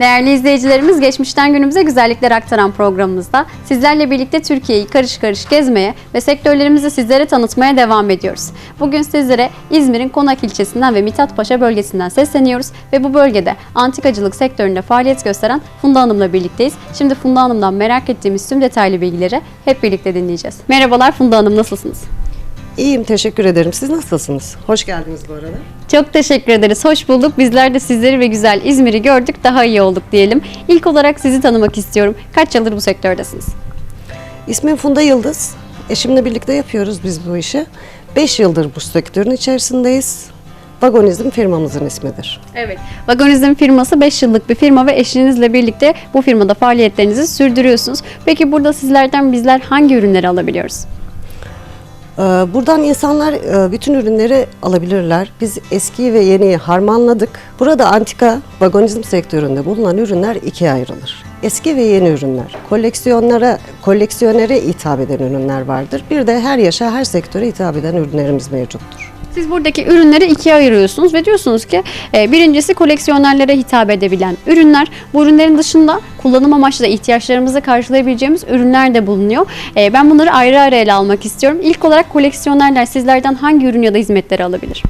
Değerli izleyicilerimiz geçmişten günümüze güzellikler aktaran programımızda sizlerle birlikte Türkiye'yi karış karış gezmeye ve sektörlerimizi sizlere tanıtmaya devam ediyoruz. Bugün sizlere İzmir'in Konak ilçesinden ve Mithatpaşa bölgesinden sesleniyoruz ve bu bölgede antikacılık sektöründe faaliyet gösteren Funda Hanım'la birlikteyiz. Şimdi Funda Hanım'dan merak ettiğimiz tüm detaylı bilgileri hep birlikte dinleyeceğiz. Merhabalar Funda Hanım nasılsınız? İyiyim, teşekkür ederim. Siz nasılsınız? Hoş geldiniz bu arada. Çok teşekkür ederiz. Hoş bulduk. Bizler de sizleri ve güzel İzmir'i gördük. Daha iyi olduk diyelim. İlk olarak sizi tanımak istiyorum. Kaç yıldır bu sektördesiniz? İsmim Funda Yıldız. Eşimle birlikte yapıyoruz biz bu işi. 5 yıldır bu sektörün içerisindeyiz. Vagonizm firmamızın ismidir. Evet. Vagonizm firması 5 yıllık bir firma ve eşinizle birlikte bu firmada faaliyetlerinizi sürdürüyorsunuz. Peki burada sizlerden bizler hangi ürünleri alabiliyoruz? Ee, Buradan insanlar e, bütün ürünleri alabilirler. Biz eskiyi ve yeniyi harmanladık. Burada antika vagonizm sektöründe bulunan ürünler ikiye ayrılır. Eski ve yeni ürünler. Koleksiyonlara, koleksiyonere hitap eden ürünler vardır. Bir de her yaşa, her sektöre hitap eden ürünlerimiz mevcuttur. Siz buradaki ürünleri ikiye ayırıyorsunuz ve diyorsunuz ki e, birincisi koleksiyonerlere hitap edebilen ürünler. Bu ürünlerin dışında kullanım amaçlı ihtiyaçlarımızı karşılayabileceğimiz ürünler de bulunuyor. E, ben bunları ayrı ayrı ele almak istiyorum. İlk olarak koleksiyonerler sizlerden hangi ürün ya da hizmetleri alabilir?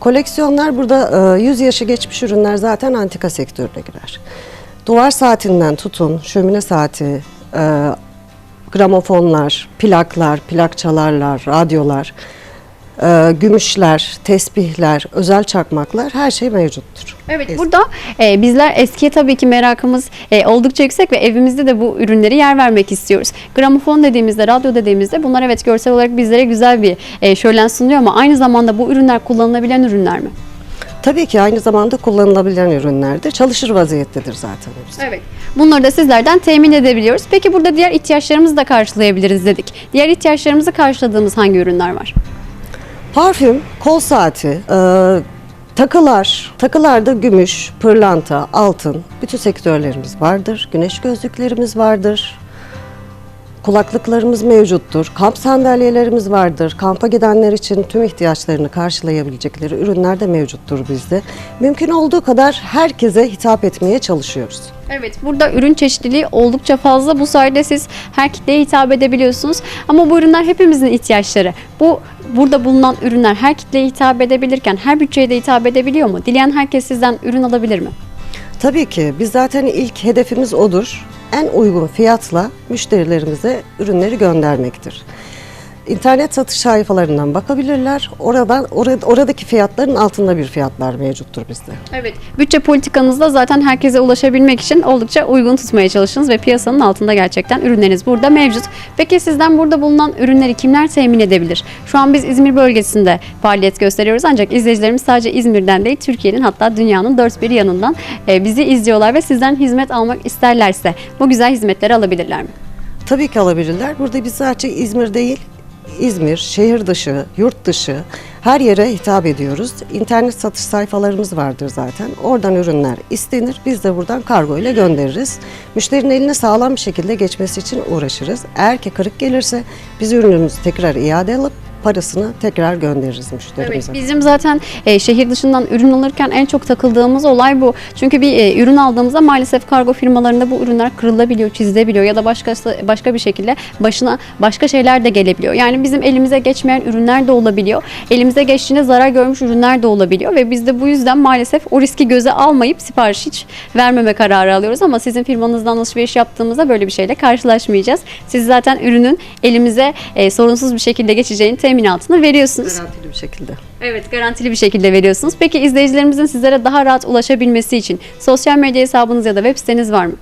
Koleksiyonlar burada e, 100 yaşı geçmiş ürünler zaten antika sektörüne girer. Duvar saatinden tutun, şömine saati, e, gramofonlar, plaklar, plak çalarlar, radyolar, e, gümüşler, tesbihler, özel çakmaklar her şey mevcuttur. Evet Eski. burada e, bizler eskiye tabii ki merakımız e, oldukça yüksek ve evimizde de bu ürünleri yer vermek istiyoruz. Gramofon dediğimizde, radyo dediğimizde bunlar evet görsel olarak bizlere güzel bir e, şölen sunuyor ama aynı zamanda bu ürünler kullanılabilen ürünler mi? Tabii ki aynı zamanda kullanılabilen ürünlerdir. Çalışır vaziyettedir zaten hepsi. Evet. Bunları da sizlerden temin edebiliyoruz. Peki burada diğer ihtiyaçlarımızı da karşılayabiliriz dedik. Diğer ihtiyaçlarımızı karşıladığımız hangi ürünler var? Parfüm, kol saati, e, takılar, takılarda gümüş, pırlanta, altın, bütün sektörlerimiz vardır. Güneş gözlüklerimiz vardır. Kulaklıklarımız mevcuttur. Kamp sandalyelerimiz vardır. Kampa gidenler için tüm ihtiyaçlarını karşılayabilecekleri ürünler de mevcuttur bizde. Mümkün olduğu kadar herkese hitap etmeye çalışıyoruz. Evet burada ürün çeşitliliği oldukça fazla. Bu sayede siz her kitleye hitap edebiliyorsunuz. Ama bu ürünler hepimizin ihtiyaçları. Bu burada bulunan ürünler her kitleye hitap edebilirken her bütçeye de hitap edebiliyor mu? Dileyen herkes sizden ürün alabilir mi? Tabii ki biz zaten ilk hedefimiz odur. En uygun fiyatla müşterilerimize ürünleri göndermektir. İnternet satış sayfalarından bakabilirler. Oradan orada, oradaki fiyatların altında bir fiyatlar mevcuttur bizde. Evet. Bütçe politikanızda zaten herkese ulaşabilmek için oldukça uygun tutmaya çalıştınız ve piyasanın altında gerçekten ürünleriniz burada mevcut. Peki sizden burada bulunan ürünleri kimler temin edebilir? Şu an biz İzmir bölgesinde faaliyet gösteriyoruz ancak izleyicilerimiz sadece İzmir'den değil Türkiye'nin hatta dünyanın dört bir yanından e, bizi izliyorlar ve sizden hizmet almak isterlerse bu güzel hizmetleri alabilirler mi? Tabii ki alabilirler. Burada biz sadece İzmir değil, İzmir, şehir dışı, yurt dışı her yere hitap ediyoruz. İnternet satış sayfalarımız vardır zaten. Oradan ürünler istenir. Biz de buradan kargo ile göndeririz. Müşterinin eline sağlam bir şekilde geçmesi için uğraşırız. Eğer ki kırık gelirse biz ürünümüzü tekrar iade alıp parasını tekrar göndeririz müşterimize. Evet, bizim zaten e, şehir dışından ürün alırken en çok takıldığımız olay bu. Çünkü bir e, ürün aldığımızda maalesef kargo firmalarında bu ürünler kırılabiliyor, çizilebiliyor ya da başkası başka bir şekilde başına başka şeyler de gelebiliyor. Yani bizim elimize geçmeyen ürünler de olabiliyor. Elimize geçtiğinde zarar görmüş ürünler de olabiliyor ve biz de bu yüzden maalesef o riski göze almayıp sipariş hiç vermeme kararı alıyoruz ama sizin firmanızdan alışveriş yaptığımızda böyle bir şeyle karşılaşmayacağız. Siz zaten ürünün elimize e, sorunsuz bir şekilde geçeceğini teminatını veriyorsunuz. Garantili bir şekilde. Evet garantili bir şekilde veriyorsunuz. Peki izleyicilerimizin sizlere daha rahat ulaşabilmesi için sosyal medya hesabınız ya da web siteniz var mı?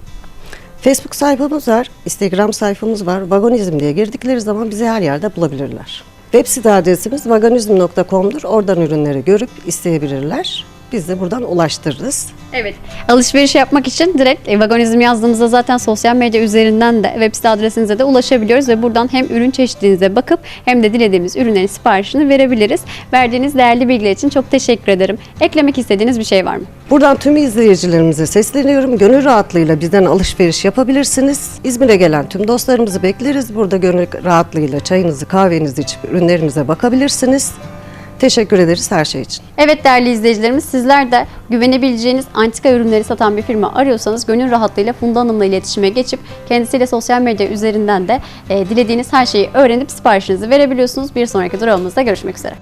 Facebook sayfamız var, Instagram sayfamız var. Vagonizm diye girdikleri zaman bizi her yerde bulabilirler. Web site adresimiz vagonizm.com'dur. Oradan ürünleri görüp isteyebilirler. Biz de buradan ulaştırırız. Evet. Alışveriş yapmak için direkt e, vagonizm yazdığımızda zaten sosyal medya üzerinden de web site adresinize de ulaşabiliyoruz ve buradan hem ürün çeşitliliğinize bakıp hem de dilediğimiz ürünlerin siparişini verebiliriz. Verdiğiniz değerli bilgiler için çok teşekkür ederim. Eklemek istediğiniz bir şey var mı? Buradan tüm izleyicilerimize sesleniyorum. Gönül rahatlığıyla bizden alışveriş yapabilirsiniz. İzmir'e gelen tüm dostlarımızı bekleriz. Burada gönül rahatlığıyla çayınızı, kahvenizi içip ürünlerimize bakabilirsiniz. Teşekkür ederiz her şey için. Evet değerli izleyicilerimiz sizler de güvenebileceğiniz antika ürünleri satan bir firma arıyorsanız gönül rahatlığıyla Funda Hanım'la iletişime geçip kendisiyle sosyal medya üzerinden de e, dilediğiniz her şeyi öğrenip siparişinizi verebiliyorsunuz. Bir sonraki durağımızda görüşmek üzere.